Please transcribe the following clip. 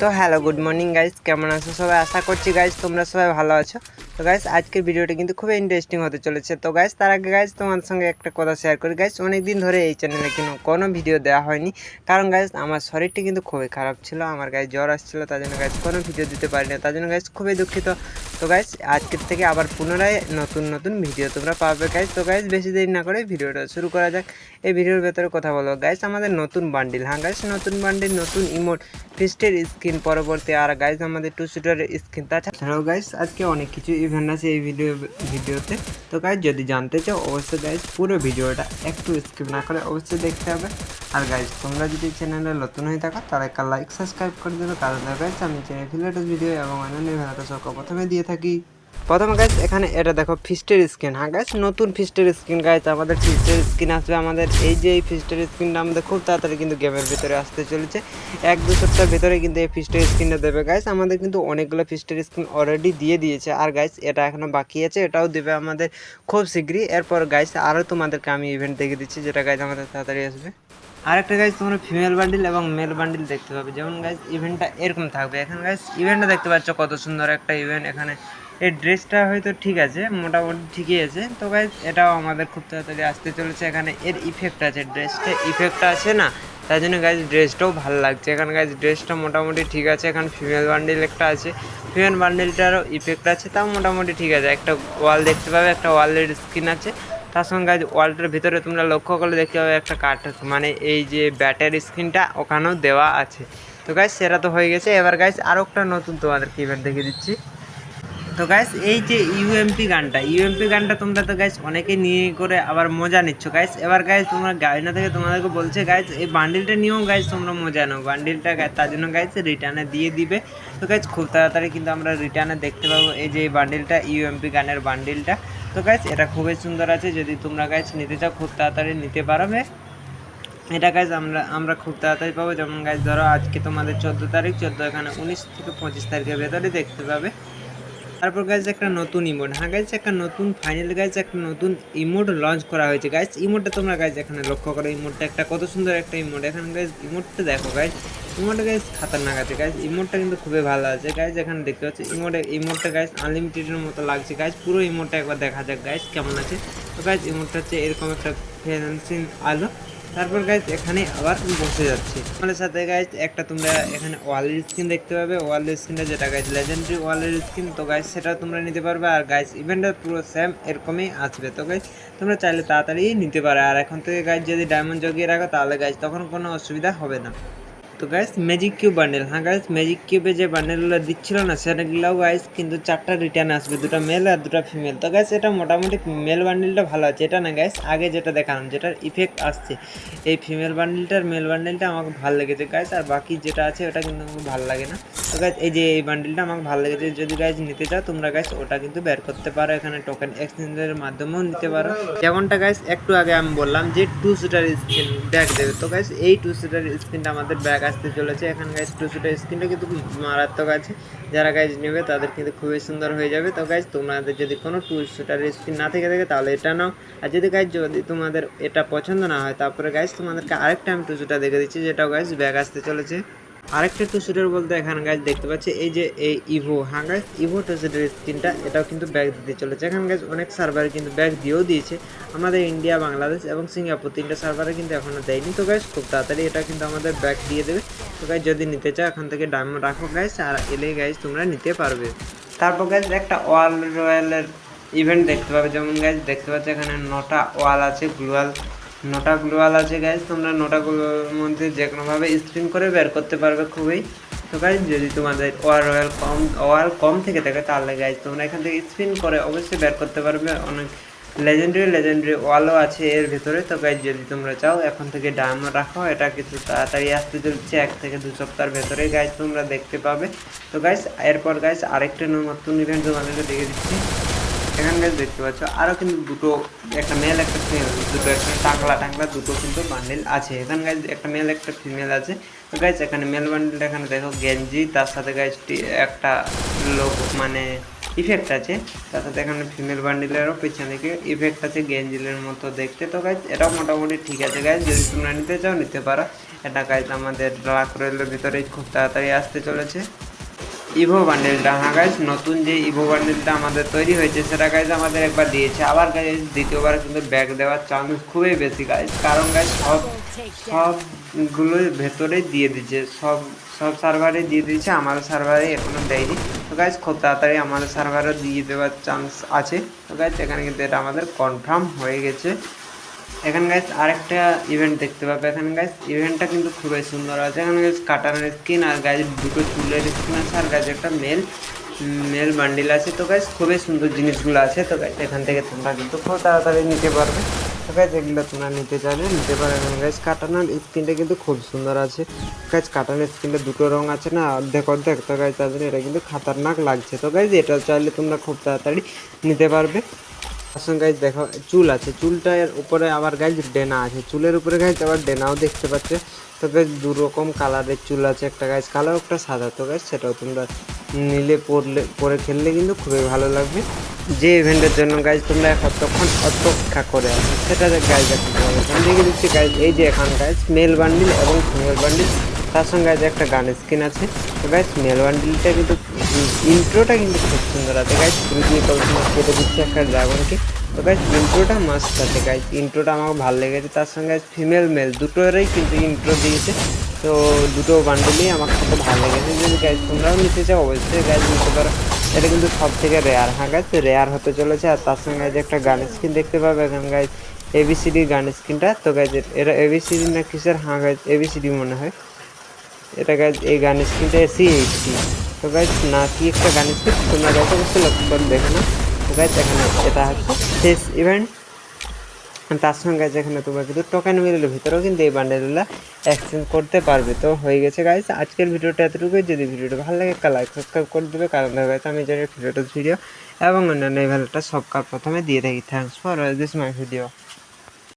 তো hello good morning guys কেমন আছো সবাই? আশা করছি গাইস তোমরা সবাই ভালো আছো। তো গাইস আজকের ভিডিওটা কিন্তু খুবই ইন্টারেস্টিং হতে চলেছে। তো গাইস তার আগে গাইস তোমার সঙ্গে একটা কথা শেয়ার করি। গাইস অনেক দিন ধরে এই চ্যানেলে কিন্তু কোনো ভিডিও দেওয়া হয়নি। কারণ গাইস আমার শরীরটা কিন্তু খুবই খারাপ ছিল। আমার গায়ে জ্বর আসছিল, তার জন্য গাইস কোনো ভিডিও দিতে পারি না তার জন্য গাইস খুবই দুঃখিত। তো গাইস আজকের থেকে আবার পুনরায় নতুন নতুন ভিডিও তোমরা পাবে গাইস তো গাইস বেশি দেরি না করে ভিডিওটা শুরু করা যাক। এই ভিডিওর ভেতরে কথা বলব। গাইস আমাদের নতুন বান্ডিল হ্যাঁ গাইস নতুন বান্ডিল নতুন ইমোট ফিস্টের স্ক্রিন পরবর্তী, আর গাইজ আমাদের টু সিটারের স্ক্রিন তাছাড়াও গাইজ আজকে অনেক কিছু ইভেন্ট আছে এই ভিডিও ভিডিওতে তো গাইজ যদি জানতে চাও, অবশ্যই গাইজ পুরো ভিডিওটা একটু স্কিপ না করে অবশ্যই দেখতে হবে। আর গাইজ তোমরা যদি চ্যানেলে নতুন হয়ে থাকো, তাহলে একটা লাইক সাবস্ক্রাইব করে দেবে। কারণ গাইজ আমি চ্যানেল ভিডিও এবং অন্যান্য ইভেন্টের সব প্রথমে দিয়ে থাকি। প্রথমে গাইস এখানে এটা দেখো ফিস্টের স্কিন হ্যাঁ গাইস নতুন ফিস্টের স্কিন গাইস আমাদের ফিস্টের স্কিন আসবে আমাদের। এই যে এই ফিস্টের স্কিনটা আমাদের খুব তাড়াতাড়ি কিন্তু গেমের ভিতরে আসতে চলেছে। এক দু সপ্তাহের ভিতরে কিন্তু এই ফিস্টের স্কিনটা দেবে গাইস আমাদের কিন্তু অনেকগুলো ফিস্টের স্কিন অলরেডি দিয়ে দিয়েছে। আর গাইস এটা এখনও বাকি আছে, এটাও দেবে আমাদের খুব শীঘ্রই। এরপর গাইস আরও তোমাদেরকে আমি ইভেন্ট দেখে দিচ্ছি, যেটা গাইস আমাদের তাড়াতাড়ি আসবে। আরেকটা গাইজ তোমরা ফিমেল বান্ডিল এবং মেল বান্ডিল দেখতে পাবে। যেমন গাইজ ইভেন্টটা এরকম থাকবে। এখানে গাইজ ইভেন্টটা দেখতে পাচ্ছ, কত সুন্দর একটা ইভেন্ট এখানে এই ড্রেসটা হয়তো ঠিক আছে, মোটামুটি ঠিকই আছে। তো গাইজ এটাও আমাদের খুব তাড়াতাড়ি আসতে চলেছে। এখানে এর ইফেক্ট আছে, ড্রেসটা ইফেক্টটা আছে না? তাই জন্য গাইজ ড্রেসটাও ভালো লাগছে। এখানে গাইজ ড্রেসটা মোটামুটি ঠিক আছে। এখানে ফিমেল বান্ডিল একটা আছে। ফিমেল বান্ডিলটারও ইফেক্ট আছে, তাও মোটামুটি ঠিক আছে। একটা ওয়াল দেখতে পাবে, একটা ওয়ালের স্ক্রিন আছে। তার সঙ্গে গাইজ ওয়ালটার ভিতরে তোমরা লক্ষ্য করলে দেখতে পাবে একটা কাঠ মানে এই যে ব্যাটার স্ক্রিনটা ওখানেও দেওয়া আছে। তো গাইজ সেটা তো হয়ে গেছে। এবার গাইজ আরও একটা নতুন তোমাদেরকে ইভেন্ট দেখে দিচ্ছি। তো গাইস এই যে ইউএমপি গানটা ইউএমপি গানটা তোমরা তো গাইস অনেকে নিয়ে করে আবার মজা নিচ্ছ। গাইস এবার গাইস তোমরা গাইনা থেকে তোমাদেরকে বলছে গাইস এই বান্ডিলটা নিয়েও গাইস তোমরা মজা নাও। বান্ডিলটা তার জন্য গাইস রিটার্নে দিয়ে দিবে। তো গাইস খুব তাড়াতাড়ি কিন্তু আমরা রিটার্নে দেখতে পাবো এই যে এই বান্ডিলটা ইউএমপি গানের বান্ডিলটা তো গাইস এটা খুবই সুন্দর আছে, যদি তোমরা গাইস নিতে চাও, খুব তাড়াতাড়ি নিতে পারবে। এটা গাইজ আমরা আমরা খুব তাড়াতাড়ি পাবো। যেমন গাইজ ধরো আজকে তোমাদের চোদ্দ তারিখ, চোদ্দ এখানে উনিশ থেকে পঁচিশ তারিখের ভেতরে দেখতে পাবে। তারপর গাইজ একটা নতুন ইমোট হ্যাঁ গাইজ একটা নতুন ফাইনাল গাইজ একটা নতুন ইমোট লঞ্চ করা হয়েছে। গাইজ ইমোটটা তোমরা গাইজ এখানে লক্ষ্য করো ইমোটটা একটা কত সুন্দর একটা ইমোট এখানে গাইজ ইমোটটা দেখো গাইজ ইমোটটা গাইজ খাতারনাক আছে। গাইজ ইমোটটা কিন্তু খুবই ভালো আছে। গাইজ এখানে দেখতে পাচ্ছি ইমোটে ইমোটটা গাইজ আনলিমিটেডের মতো লাগছে। গাইজ পুরো ইমোটটা একবার দেখা যাক গাইজ কেমন আছে। তো গাইজ ইমোটটা হচ্ছে এরকম একটা ফেন্সিং আলো। তারপর গাইজ এখানে আবার বসে যাচ্ছে। আমাদের সাথে গাইজ একটা তোমরা এখানে ওয়ালের স্ক্রিন দেখতে পাবে। ওয়ালের স্ক্রিনটা যেটা গাইজ লেজেন্ডারি ওয়ালের স্ক্রিন তো গাইজ সেটা তোমরা নিতে পারবে। আর গাইজ ইভেন্টটা পুরো সেম এরকমই আসবে। তো গাইজ তোমরা চাইলে তাড়াতাড়ি নিতে পারো। আর এখন থেকে গাইজ যদি ডায়মন্ড জগিয়ে রাখো, তাহলে গাইজ তখন কোনো অসুবিধা হবে না। তো গাইস ম্যাজিক কিউব বান্ডেল হ্যাঁ গাইস ম্যাজিক কিউবে যে বান্ডেলগুলো দিচ্ছিল না সেটাগুলোও গাইস কিন্তু চারটা রিটার্ন আসবে, দুটো মেল আর দুটো ফিমেল তো গাইস এটা মোটামুটি মেল বান্ডেলটা ভালো আছে। এটা না গাইস আগে যেটা দেখালাম, যেটার ইফেক্ট আসছে, এই ফিমেল বান্ডেলটার মেল বান্ডেলটা আমাকে ভালো লেগেছে গাইস আর বাকি যেটা আছে ওটা কিন্তু আমাকে ভালো লাগে না। তো গাইস এই যে এই বান্ডেলটা আমাকে ভালো লেগেছে, যদি গাইস নিতে চাও, তোমরা গাইস ওটা কিন্তু বের করতে পারো, এখানে টোকেন এক্সচেঞ্জের মাধ্যমেও নিতে পারো। যেমনটা গাইস একটু আগে আমি বললাম যে টু সিটার স্ক্রিন ব্যাগ দেবে। তো গাইস এই টু সিটার স্ক্রিনটা আমাদের ব্যাগ আসতে চলেছে। এখানে গাইজ ছোটো ছোটো স্ক্রিনটা কিন্তু মারাত্মক আছে। যারা গাইজ নেবে তাদের কিন্তু খুবই সুন্দর হয়ে যাবে। তো গাইজ তোমাদের যদি কোনো টু শুটার স্ক্রিন না থেকে থাকে তাহলে এটা নাও। আর যদি গাইজ যদি তোমাদের এটা পছন্দ না হয়, তারপরে গাইজ তোমাদেরকে আরেকটা আমি টু দেখে দিচ্ছি, যেটাও গাইজ ব্যাগ আসতে চলেছে। আরেকটা টু সিটার বলতে এখানে গাছ দেখতে পাচ্ছি, এই যে এই ইভো হ্যাঁ গাছ ইভো টু সিটার স্ক্রিনটা এটাও কিন্তু ব্যাগ দিতে চলেছে। এখানে গাছ অনেক সার্ভারে কিন্তু ব্যাগ দিয়েও দিয়েছে। আমাদের ইন্ডিয়া বাংলাদেশ এবং সিঙ্গাপুর তিনটা সার্ভারে কিন্তু এখনও দেয়নি। তো গাছ খুব তাড়াতাড়ি এটা কিন্তু আমাদের ব্যাগ দিয়ে দেবে। তো গাছ যদি নিতে চাও, এখান থেকে ডায়মন্ড রাখো গাছ আর এলে গাছ তোমরা নিতে পারবে। তারপর গাছ একটা ওয়াল রয়্যালের ইভেন্ট দেখতে পাবে। যেমন গাছ দেখতে পাচ্ছ এখানে নটা ওয়াল আছে গ্লোয়াল নটা গ্লোয়াল আছে গাইজ তোমরা নটাগুলোর মধ্যে যে কোনোভাবে স্পিন করে বের করতে পারবে খুবই। তো গাইজ যদি তোমাদের ওয়ার রয়্যাল কম ওয়াল কম থেকে থাকে, তাহলে গাইজ তোমরা এখান থেকে স্পিন করে অবশ্যই বের করতে পারবে। অনেক লেজেন্ডারি লেজেন্ডারি ওয়ালও আছে এর ভিতরে। তো গাইজ যদি তোমরা চাও, এখন থেকে ডায়মন্ড রাখো। এটা কিছু তাড়াতাড়ি আসতে চলছে এক থেকে দু সপ্তাহের ভেতরে গাইজ তোমরা দেখতে পাবে। তো গাইজ এরপর গাইজ আরেকটা নতুন ইভেন্ট তোমাদেরকে দেখে দিচ্ছি। এখানে গাইজ দেখতে পাচ্ছ আরও কিন্তু দুটো, একটা মেল একটা ফিমেল দুটো একটা টাকলা টাকলা, দুটো কিন্তু বান্ডিল আছে। এখানে গাইজ একটা মেল একটা ফিমেল আছে। তো গাইজ এখানে মেল বান্ডিলটা এখানে দেখো গেঞ্জি তার সাথে গাইজ একটা লোক মানে ইফেক্ট আছে। তার সাথে এখানে ফিমেল বান্ডিলেরও পেছনে দিকে ইফেক্ট আছে গেঞ্জিলের মতো দেখতে। তো গাইজ এটাও মোটামুটি ঠিক আছে গাইজ যদি তোমরা নিতে চাও, নিতে পারো। এটা গাইজ আমাদের ব্ল্যাক রয়েলের ভিতরে খুব তাড়াতাড়ি আসতে চলেছে। ইভো বান্ডেলটা হ্যাঁ গাইজ নতুন যে ইভো বান্ডেলটা আমাদের তৈরি হয়েছে, সেটা গাইজ আমাদের একবার দিয়েছে। আবার গাইজ দ্বিতীয়বার কিন্তু ব্যাগ দেওয়ার চান্স খুবই বেশি গাইজ কারণ গাইজ সব সবগুলোর ভেতরেই দিয়ে দিচ্ছে সব সব সার্ভারে দিয়ে দিয়েছে আমাদের সার্ভারে এখনও দেয়নি। তো গাইজ খুব তাড়াতাড়ি আমাদের সার্ভারও দিয়ে দেওয়ার চান্স আছে। তো গাইজ এখানে কিন্তু এটা আমাদের কনফার্ম হয়ে গেছে। এখানে গাইজ আরেকটা ইভেন্ট দেখতে পাবে। এখানে গাইজ ইভেন্টটা কিন্তু খুবই সুন্দর আছে। এখানে গাইজ কাটানোর স্কিন আর গাইজ দুটো চুলের স্কিন আছে আর গাইজ একটা মেল মেল বান্ডিল আছে। তো গাইজ খুবই সুন্দর জিনিসগুলো আছে। তো গাইজ এখান থেকে তোমরা কিন্তু খুব তাড়াতাড়ি নিতে পারবে। তো গাইজ এগুলো তোমরা নিতে চাইলে নিতে পারো। এখানে গাইজ কাটানোর স্কিনটা কিন্তু খুব সুন্দর আছে। গাইজ কাটানোর স্কিনটা দুটো রং আছে না, অর্ধেক অর্ধেক। তো গাইজ এটা কিন্তু খাতারনাক লাগছে। তো গাইজ এটা চাইলে তোমরা খুব তাড়াতাড়ি নিতে পারবে। আসুন গাইজ দেখো, চুল আছে। চুলটার উপরে আবার গাইজ ডেনা আছে। চুলের উপরে গাইজ আবার ডেনাও দেখতে পাচ্ছে। তো দু রকম কালারের চুল আছে একটা গাইজ কালো একটা সাদা। তো গাইজ সেটাও তোমরা নিলে, পরলে, পরে খেললে কিন্তু খুবই ভালো লাগবে। যে ইভেন্টের জন্য গাইজ তোমরা কতক্ষণ অপেক্ষা করে আছো, সেটা গাইজ আমি দেখে দিচ্ছি গাইজ এই যে এখান গাইজ মেল বান্ডিল এবং ফিমেল বান্ডিল তার সঙ্গে গাইজ একটা গান স্কিন আছে। তো গাইজ মেল বান্ডিলটা কিন্তু ইন্ট্রোটা কিন্তু খুব সুন্দর আছে। গাইজ তুমি কি কল্পনা কেটে দিচ্ছে একটা ড্রাগনকে তো গাইজ ইন্ট্রোটা মাস্ট আছে। গাইজ ইন্ট্রোটা আমার ভালো লেগেছে। তার সঙ্গে ফিমেল মেল দুটোরই কিন্তু ইন্ট্রো দিয়েছে। তো দুটো বান্ডেলই আমার খুব ভালো লেগেছে। যদি গাইজ তোমরাও নিতে চাও, অবশ্যই গাইজ নিতে পারো। এটা কিন্তু সব থেকে রেয়ার হ্যাঁ গাইজ রেয়ার হতে চলেছে। আর তার সঙ্গে গাইজ একটা গান স্ক্রিন দেখতে পাবে, এখানে গাইজ এবিসিডি গান স্ক্রিনটা তো গাইজ এটা এবিসিডি না কিসের? হ্যাঁ গাইজ এবিসিডি মনে হয়। এটা গাইজ এই গান স্ক্রিনটা এসি এইচডি তো গাইজ না, কি একটা গান স্ক্রিন তোমরা গাইজ অবশ্যই লক্ষ্য করে দেখে না। তো গাইজ এখানে এটা হচ্ছে শেষ ইভেন্ট তার সঙ্গে এখানে তোমরা কিন্তু টোকেন মিলের ভিতরেও কিন্তু এই বান্ডেলগুলো এক্সচেঞ্জ করতে পারবে। তো হয়ে গেছে গাইজ আজকের ভিডিওটা এতটুকুই। যদি ভিডিওটা ভালো লাগে, একটা লাইক সাবস্ক্রাইব করে দেবে। কারণ দেখা গেছে আমি জানি ভিডিওটা ভিডিও এবং অন্যান্য এই ভ্যালুটা সব কার প্রথমে দিয়ে থাকি। Thanks for this my video